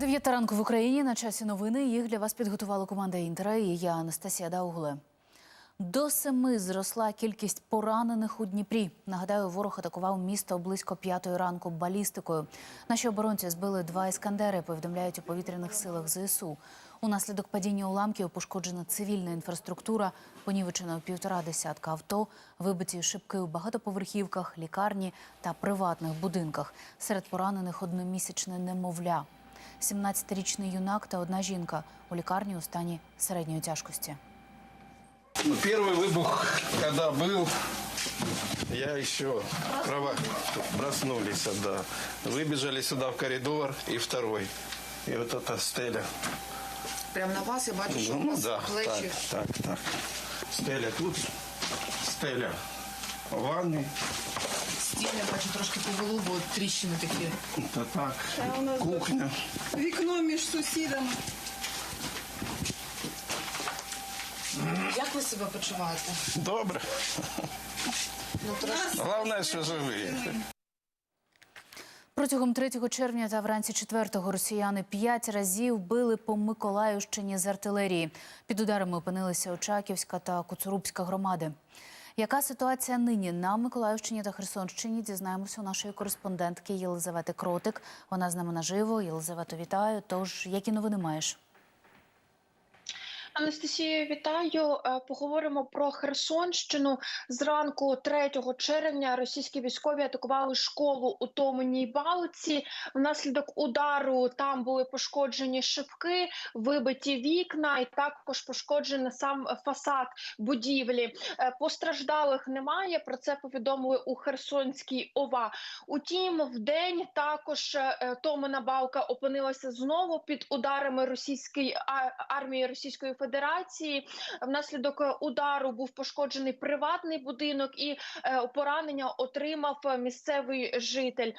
Дев'ята ранку в Україні на часі новини. Їх для вас підготувала команда Інтера і я Анастасія Даугле. До семи зросла кількість поранених у Дніпрі. Нагадаю, ворог атакував місто близько п'ятої ранку балістикою. Наші оборонці збили два іскандери. Повідомляють у повітряних силах ЗСУ. Унаслідок падіння уламків пошкоджена цивільна інфраструктура, понівечено півтора десятка авто, вибиті шибки у багатоповерхівках, лікарні та приватних будинках. Серед поранених одномісячне немовля. 17-річний юнак та одна жінка у лікарні у стані середньої тяжкості. Ну, Первый выбух, когда был, я еще права проснулись, да. Выбежали сюда в коридор и второй. И вот эта стеля. Прямо на вас я бачу, що у Ну вас да, плечі. так, так, так. Стеля тут, стеля в ванной. Стіни я бачу трошки повело, бо тріщини такі. Это так, кухня. Вікно між сусідами. Як ви себе почуваєте? Добре. Ну, трошки. Главное, что живые. Протягом 3 червня та вранці 4-го росіяни п'ять разів били по Миколаївщині з артилерії. Під ударами опинилися Очаківська та Куцурубська громади. Яка ситуація нині на Миколаївщині та Херсонщині? Дізнаємося у нашої кореспондентки Єлизавети Кротик. Вона з нами наживо. Єлизавето, вітаю. Тож, які новини маєш? Анастасія, вітаю. Е, Поговоримо про Херсонщину. Зранку 3 червня російські військові атакували школу у Томаній Балці. Внаслідок удару там були пошкоджені шибки, вибиті вікна, і також пошкоджений сам фасад будівлі. Е, Постраждалих немає. Про це повідомили у Херсонській ОВА. Утім, в день також е, Томана Балка опинилася знову під ударами російської армії Російської Федерації. Внаслідок е, удару був пошкоджений приватний будинок і е, поранення отримав е, місцевий житель.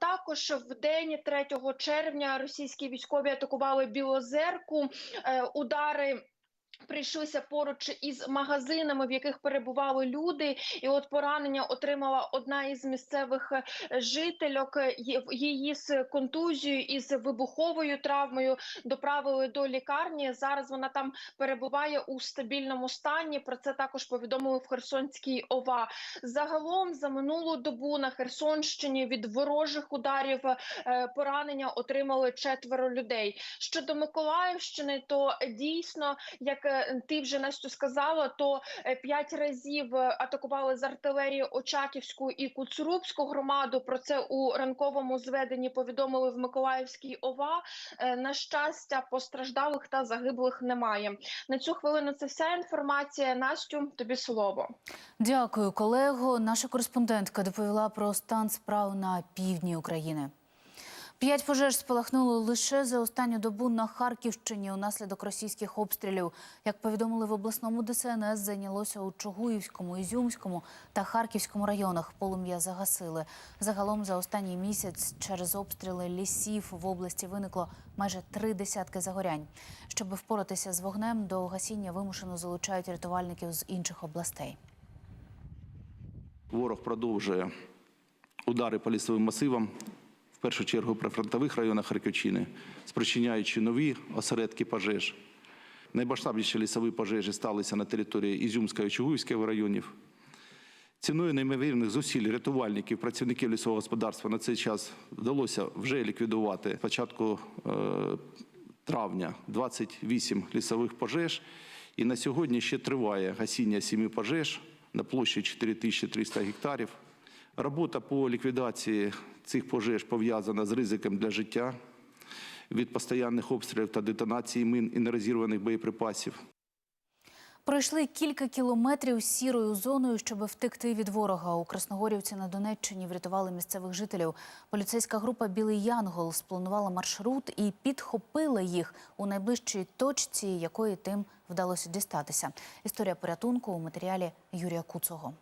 Також в день 3 червня російські військові атакували Білозерку. Удари. Прийшлися поруч із магазинами, в яких перебували люди, і от поранення отримала одна із місцевих е, жительок. Її з контузією і з вибуховою травмою доправили до лікарні. Зараз вона там перебуває у стабільному стані. Про це також повідомили в Херсонській ОВА. Загалом за минулу добу на Херсонщині від ворожих ударів е, поранення отримали четверо людей. Щодо Миколаївщини, то дійсно, як ти вже Настю сказала, то е, п'ять разів е, атакували з артилерії Очаківську і Куцурубську громаду. Про це у ранковому зведенні повідомили в Миколаївській ОВА. Е, На щастя, постраждалих та загиблих немає. На цю хвилину це вся інформація. Настю, тобі слово. Дякую, колего. Наша кореспондентка доповіла про стан справ на півдні України. П'ять пожеж спалахнуло лише за останню добу на Харківщині унаслідок російських обстрілів. Як повідомили в обласному ДСНС, зайнялося у Чугуївському, Ізюмському та Харківському районах. Полум'я загасили. Загалом за останній місяць через обстріли лісів в області виникло майже три десятки загорянь. Щоб впоратися з вогнем, до гасіння вимушено залучають рятувальників з інших областей. Ворог продовжує удари по лісовим масивам, першу чергу при фронтових районах Харківщини, спричиняючи нові осередки пожеж. Наймасштабніші лісові пожежі сталися на території Ізюмського і Чугуївського районів. Ціною неймовірних зусиль рятувальників, працівників лісового господарства на цей час вдалося вже ліквідувати початку е, травня 28 лісових пожеж. І на сьогодні ще триває гасіння сіми пожеж на площі 4300 гектарів. Робота по ліквідації цих пожеж пов'язана з ризиком для життя від постоянних обстрілів та детонації мин і нерозірваних боєприпасів. Пройшли кілька кілометрів сірою зоною, щоб втекти від ворога. У Красногорівці на Донеччині врятували місцевих жителів. Поліцейська група Білий Янгол спланувала маршрут і підхопила їх у найближчій точці, якої тим вдалося дістатися. Історія порятунку у матеріалі Юрія Куцого.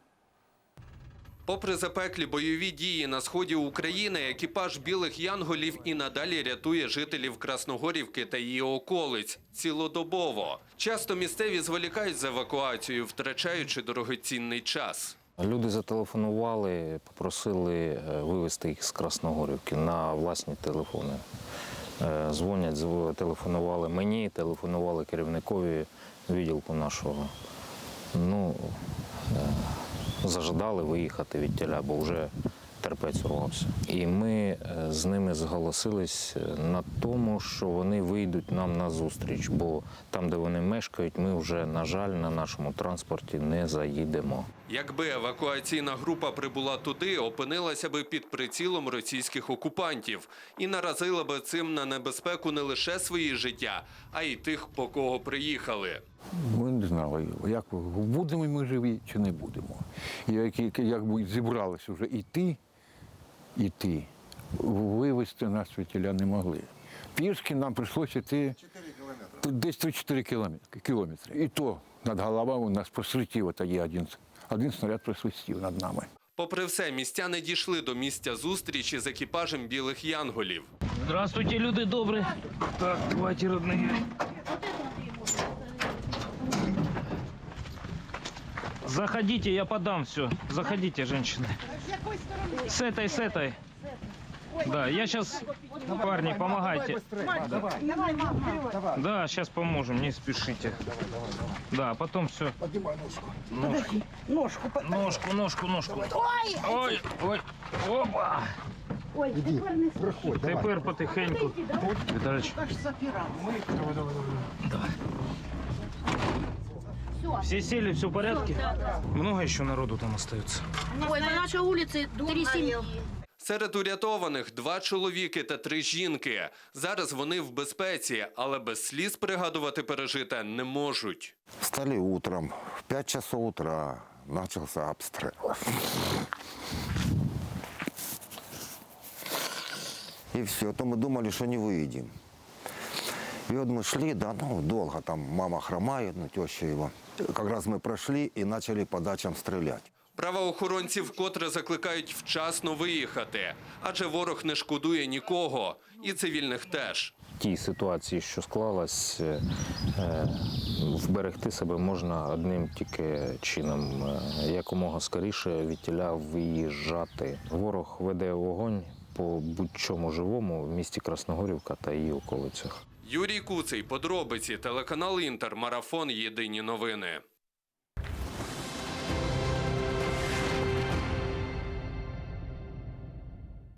Попри запеклі бойові дії на сході України, екіпаж білих янголів і надалі рятує жителів Красногорівки та її околиць цілодобово. Часто місцеві зволікають з евакуацією, втрачаючи дорогоцінний час. Люди зателефонували, попросили е, вивезти їх з Красногорівки на власні телефони. Е, Дзвонять, телефонували мені, телефонували керівникові відділку нашого. Ну, е, зажадали виїхати від тіля, бо вже терпець урвався. І ми е, з ними зголосились е, на тому, що вони вийдуть нам на зустріч, бо там, де вони мешкають, ми вже, на жаль, на нашому транспорті не заїдемо. Якби евакуаційна група прибула туди, опинилася би під прицілом російських окупантів і наразила би цим на небезпеку не лише свої життя, а й тих, по кого приїхали. Ми не знали, як будемо ми живі чи не будемо. І як, як, зібралися вже йти, йти, вивезти нас світіля не могли. Пішки нам прийшлося йти десь 3-4 кілометри, кілометри. І то над головами у нас просвітів тоді один, один снаряд просвистів над нами. Попри все, містяни дійшли до місця зустрічі з екіпажем білих янголів. Здравствуйте, люди добрые. Так, давайте, родные. Заходите, я подам все. Заходите, женщины. С этой, с этой. Да, я сейчас... Парни, помогайте. Да, сейчас поможем, не спешите. Да, потом все. Ножку. Ножку. Ножку, ножку, ножку. Ой! Ой, ой. Опа! Тепер потихеньку. Віталіч. Все сели, все в порядке? Много еще народу там остается? Ой, на нашей улице три семьи. Серед урятованих два чоловіки та три жінки. Зараз вони в безпеці, але без сліз пригадувати пережите не можуть. Встали утром, в 5 часов утра начался обстрел. И все, то мы думали, что не выйдем. И вот мы шли, да, ну, долго, там мама хромает, ну, теща его. Как раз мы прошли и начали по дачам стрелять. Правоохоронці вкотре закликають вчасно виїхати, адже ворог не шкодує нікого, і цивільних теж. В тій ситуації, що склалась, е, е, вберегти себе можна одним тільки чином е, якомога скоріше від тіля виїжджати. Ворог веде вогонь по будь-чому живому в місті Красногорівка та її околицях. Юрій Куций, подробиці, телеканал Інтер, марафон. Єдині новини.